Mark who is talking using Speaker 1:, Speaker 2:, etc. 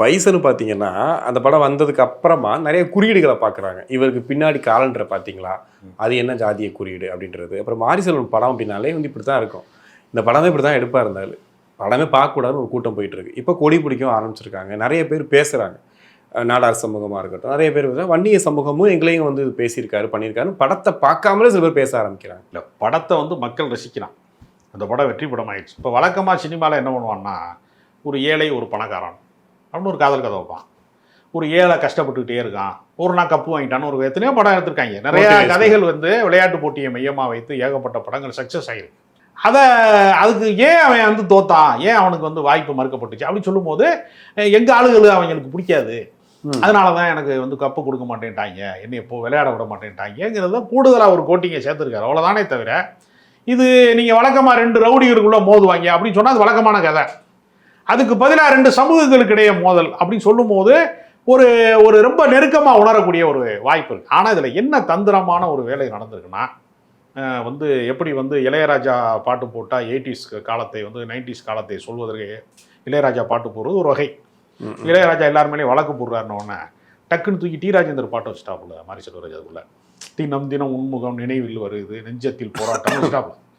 Speaker 1: Bison பார்த்தீங்கன்னா அந்த படம் வந்ததுக்கு அப்புறமா நிறைய குறியீடுகளை பார்க்குறாங்க இவருக்கு பின்னாடி காலண்டரை பார்த்தீங்களா அது என்ன ஜாதிய குறியீடு அப்படின்றது. அப்புறம் மாரிசெல்வன் படம் அப்படின்னாலே வந்து இப்படி தான் இருக்கும். இந்த படமே இப்படி தான் எடுப்பாக இருந்தாலும் படமே பார்க்கக்கூடாதுன்னு ஒரு கூட்டம் போயிட்டு இருக்கு இப்போ கொடி பிடிக்கவும் ஆரம்பிச்சிருக்காங்க. நிறைய பேர் பேசுகிறாங்க நாடார் சமூகமாக இருக்கட்டும். நிறைய பேர் வன்னிய சமூகமும் எங்களையும் வந்து பேசியிருக்காரு பண்ணியிருக்காரு. படத்தை பார்க்காமலே சில பேர் பேச ஆரம்பிக்கிறாங்க.
Speaker 2: இல்லை படத்தை வந்து மக்கள் ரசிக்கிறான். அந்த படம் வெற்றி படம் ஆயிடுச்சு இப்போ வழக்கமாக சினிமாவில் என்ன பண்ணுவான்னா ஒரு ஏழை ஒரு பணக்காரன். அப்படின்னு ஒரு காதல் கதை வைப்பான். ஒரு ஏழை கஷ்டப்பட்டுக்கிட்டே இருக்கான். ஒரு நாள் கப்பு வாங்கிட்டான்னு ஒரு எத்தனையோ படம் எடுத்திருக்காங்க. நிறைய. கதைகள் வந்து விளையாட்டு போட்டியை மையமாக வைத்து ஏகப்பட்ட படங்கள் சக்ஸஸ் ஆகிருக்கு அதை அதுக்கு ஏன் அவன் வந்து தோத்தான்? ஏன் அவனுக்கு வந்து வாய்ப்பு மறுக்கப்பட்டுச்சு? அப்படின்னு சொல்லும்போது அஹ், எங்க ஆளுகள் அவங்களுக்கு பிடிக்காது. அதனால தான் எனக்கு வந்து கப்பு கொடுக்க மாட்டேன்ட்டாங்க. என்னை இப்போ விளையாட விட மாட்டேன்ட்டாங்கிறத கூடுதலாக ஒரு கோட்டிங்கை சேர்த்துருக்காரு. அவ்வளோதானே தவிர இது நீங்கள் வழக்கமாக ரெண்டு ரவுடிகளுக்குள்ளே மோதுவாங்க அப்படின்னு சொன்னால் அது வழக்கமான கதை. அதுக்கு பதிலாக ரெண்டு சமூகங்களுக்கு இடையே மோதல் அப்படின்னு சொல்லும்போது ஒரு ஒரு ரொம்ப நெருக்கமாக உணரக்கூடிய ஒரு வாய்ப்பு இருக்குது ஆனால் இதில் என்ன தந்திரமான ஒரு வேலை நடந்திருக்குன்னா வந்து எப்படி வந்து இளையராஜா பாட்டு போட்டால் எயிட்டிஸ் காலத்தை வந்து நைன்டிஸ் காலத்தை சொல்வதற்கு இளையராஜா பாட்டு போடுறது ஒரு வகை. இளையராஜா எல்லார் மேலேயும் வழக்கு போடுறாருன்ன டக்குன்னு தூக்கி டி ராஜேந்தர் பாட்டு வச்சுட்டாப்புல மாரி செல்வராஜ் அதுக்குள்ள. தினம் தினம் உன்முகம் நினைவில் வருது நெஞ்சத்தில் போராட்டம் வச்சுட்டாப்புல.